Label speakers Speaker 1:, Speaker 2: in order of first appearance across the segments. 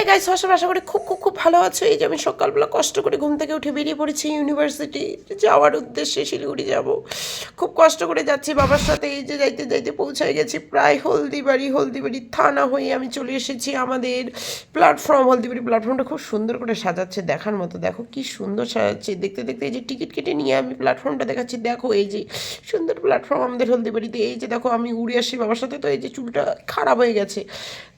Speaker 1: Hey guys সব আশা করি খুব খুব খুব ভালো আছো। এই যে আমি সকালবেলা কষ্ট করে ঘুম থেকে উঠে বেরিয়ে পড়েছি ইউনিভার্সিটি যাওয়ার উদ্দেশ্যে শিলিগুড়ি যাব। খুব কষ্ট করে যাচ্ছি বাবার সাথে, এই যে যাইতে যাইতে পৌঁছায় গেছি প্রায় হলদিবাড়ি হলদিবাড়ি থানা হয়ে আমি চলে এসেছি আমাদের প্ল্যাটফর্ম হলদিবাড়ি প্ল্যাটফর্মটা খুব সুন্দর করে সাজাচ্ছে দেখার মতো। দেখো কি সুন্দর সাজাচ্ছে। দেখতে দেখতে এই যে টিকিট কেটে নিয়ে আমি প্ল্যাটফর্মটা দেখাচ্ছি। দেখো এই যে সুন্দর প্ল্যাটফর্ম আমাদের হলদিবাড়িতে। এই যে দেখো আমি উড়ে আসি বাবার সাথে। তো এই যে চুলটা খারাপ হয়ে গেছে।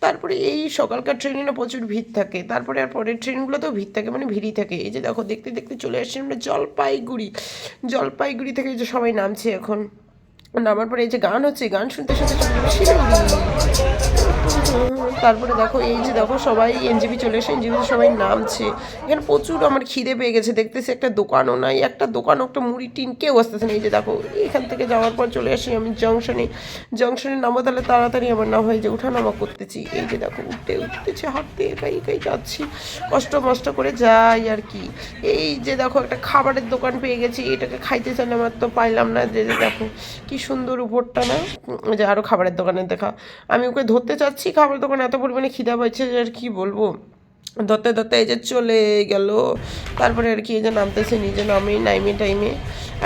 Speaker 1: তারপরে এই সকালকার ট্রেনে না প্রচুর ভিড় থাকে। তারপরে আর পরের ট্রেনগুলোতেও ভিড় থাকে মানে ভিড়ই থাকে। এই যে দেখো, দেখতে দেখতে চলে আসছি আমরা জলপাইগুড়ি। জলপাইগুড়ি থেকে যে সবাই নামছে এখন। নামার পরে এই যে গান হচ্ছে গান শুনতে শুনতে তারপরে দেখো, এই যে দেখো, সবাই এনজিবি চলে এসে এনজিবিতে সবাই নামছে। এখানে প্রচুর আমার খিদে পেয়ে গেছে, দেখতেছি একটা দোকানও নাই, একটা দোকান একটা মুড়ি টিন, কেউ আসতেছে না। এই যে দেখো, এখান থেকে যাওয়ার পর চলে আসি আমি জংশনে। জংশনে নামো, তাহলে তাড়াতাড়ি আমার না হয় যে উঠানামা করতেছি। এই যে দেখো, উঠতে, উঠতেছে, হাঁটতে একাই একাই যাচ্ছি। কষ্ট, মষ্ট করে যাই আর কি। এই যে দেখো, একটা খাবারের দোকান পেয়ে গেছি, এটাকে খাইতে চাইলে আমার তো পাইলাম না। যে দেখো, কি সুন্দর উপরটা না যে আরও খাবারের দোকানে দেখা। আমি ওকে ধরতে চাচ্ছি খাবার দোকানে এত পরিমাণে খিদা পাচ্ছে যে আর কি বলব। ধরতে ধরতে এই যে চলে গেল, তারপরে আর কি এই যে নামতেছে, নিজে নামে, নাইমে, টাইমে।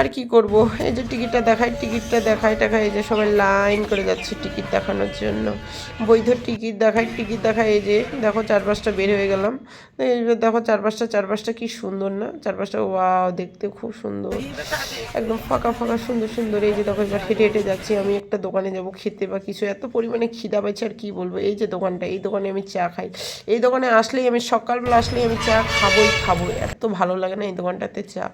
Speaker 1: আর কি করব? এই যে টিকিটটা দেখায় টিকিটটা দেখায় টাকায় এই যে সবাই লাইন করে যাচ্ছে টিকিট দেখানোর জন্য। বৈধ টিকিট দেখায় টিকিট দেখায় এই যে দেখো চার পাঁচটা বের হয়ে গেলাম। দেখো চার পাঁচটা চার পাঁচটা কি সুন্দর না? চার পাঁচটা ওয়াও, দেখতে খুব সুন্দর। একদম ফাঁকা ফাঁকা, সুন্দর সুন্দর। এই যে দেখো এবার হেঁটে হেঁটে যাচ্ছি, আমি একটা দোকানে যাব খেতে বা কিছু। এত পরিমাণে খিদা পাইছে আর কি বলব? এই যে দোকানটা, এই দোকানে আমি চা খাই। এই দোকানে আসলেই আমি, সকালবেলা আসলেই আমি চা খাবোই খাব এত ভালো লাগে না এই দোকানটাতে চা।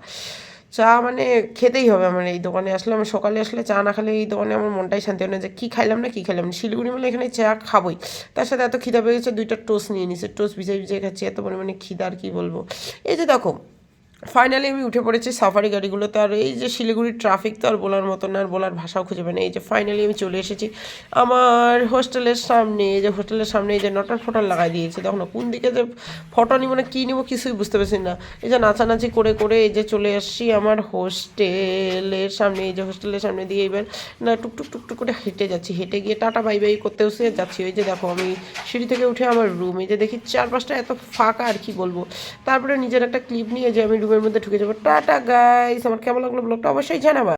Speaker 1: চা মানে খেতেই হবে আমার এই দোকানে। আসলে আমি সকালে আসলে চা না খেলে এই দোকানে আমার মনটাই শান্তি হয় না যে কী খাইলাম না কী খাইলাম না। শিলিগুড়ি মানে এখানে চা খাবোই। তার সাথে এত খিদা পেয়ে গেছে, দুইটা টোস্ট নিয়ে নিছে। টোস্ট ভিজে ভিজে খাচ্ছি, এত পরিমাণে খিদা আর কী বলব। এই যে দেখো ফাইনালি আমি উঠে পড়েছি সাফারি গাড়িগুলোতে আর এই যে শিলিগুড়ির ট্রাফিক তো আর বলার মতো না, আর বলার ভাষাও খুঁজে পাই না। এই যে ফাইনালি আমি চলে এসেছি। আমার হোস্টেলের সামনে, এই যে হোস্টেলের সামনে এই যে নটার ফটর লাগাই দিয়েছে। দেখো না, কোন দিকে যে ফটো নিব না, কী নিব কিছুই বুঝতে পারছি না। এই যে নাচানাচি করে করে এই যে চলে আসছি আমার হোস্টেলের সামনে, এই যে হোস্টেলের সামনে দিয়ে এবার না টুকটুক টুকটুক করে হেঁটে যাচ্ছি। হেঁটে গিয়ে টাটা, বাই বাই করতেও সে যাচ্ছি। ওই যে দেখো আমি সিঁড়ি থেকে উঠে আমার রুম এই যে দেখি চারপাশটা এত ফাঁকা আর কি বলব। তারপরে নিজের একটা ক্লিপ নিয়ে যে আমি রুমের মধ্যে ঢুকে যাব। টাটা গাইস আমার কেমন লাগল ব্লগটা অবশ্যই জানাবা।